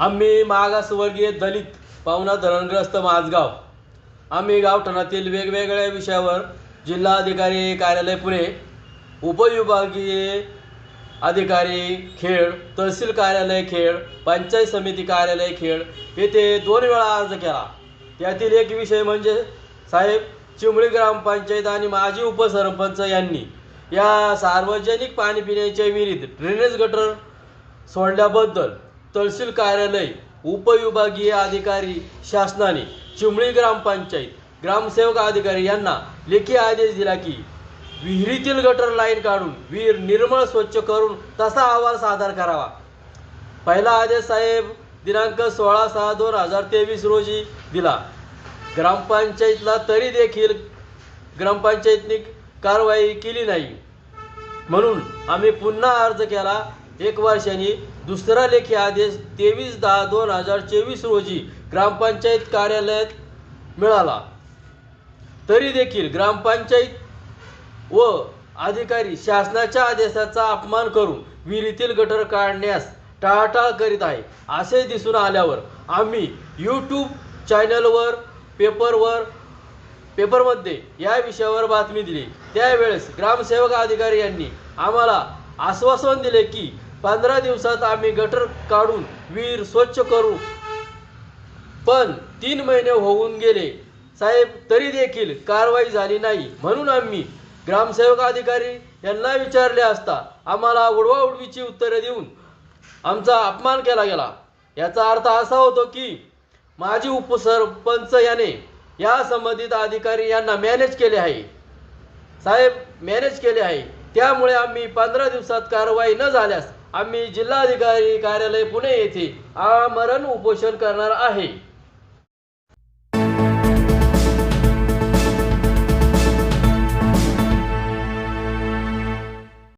आम्ही मागासवर्गीय दलित पाहुणा धरणग्रस्त माझगाव आम्ही गावठणातील वेगवेगळ्या विषयावर जिल्हाधिकारी कार्यालय पुणे उपविभागीय अधिकारी खेळ तहसील कार्यालय खेळ पंचायत समिती कार्यालय खेळ येथे दोन वेळा अर्ज केला. त्यातील एक विषय म्हणजे साहेब चिंबळी ग्रामपंचायत आणि माजी उपसरपंच यांनी या सार्वजनिक पाणी पिण्याच्या विहिरीत ड्रेनेज गटर सोडल्याबद्दल तहसील कार्यालय उपविभागीय अधिकारी शासनाने चिमळी ग्रामपंचायत ग्रामसेवक अधिकारी यांना लेखी आदेश दिला की विहिरीतील गटर लाईन काढून विहीर निर्मळ स्वच्छ करून तसा अहवाल सादर करावा. पहिला आदेश साहेब दिनांक सोळा सहा दोन हजार तेवीस रोजी दिला. ग्रामपंचायतला तरी देखील ग्रामपंचायतनी कारवाई केली नाही. म्हणून आम्ही पुन्हा अर्ज केला एक वर्षांनी दुसरा लेखी आदेश तेवीस दहा दोन हजार चोवीस रोजी ग्रामपंचायत कार्यालयात मिळाला. तरी देखील ग्रामपंचायत व अधिकारी शासनाच्या आदेशाचा अपमान करून विहिरीतील गटर काढण्यास टाळाटाळ करीत आहे असे दिसून आल्यावर आम्ही यूट्यूब चॅनलवर पेपरवर पेपरमध्ये या विषयावर बातमी दिली. त्यावेळेस ग्रामसेवक अधिकारी यांनी आम्हाला आश्वासन दिले की पंधरा दिवसात आम्ही गटर काढून विहीर स्वच्छ करू. पण तीन महिने होऊन गेले. साहेब तरी देखील कारवाई झाली नाही. म्हणून आम्ही ग्रामसेवक अधिकारी यांना विचारले असता आम्हाला उडवाउडवीची उत्तरे देऊन आमचा अपमान केला गेला. याचा अर्थ असा होतो की माजी उपसरपंच याने या संबंधित अधिकारी यांना मॅनेज केले आहे. साहेब मॅनेज केले आहे. त्यामुळे आम्ही पंधरा दिवसात कारवाई न झाल्यास आम्ही जिल्हाधिकारी कार्यालय पुणे येथे आमरण उपोषण करणार आहे.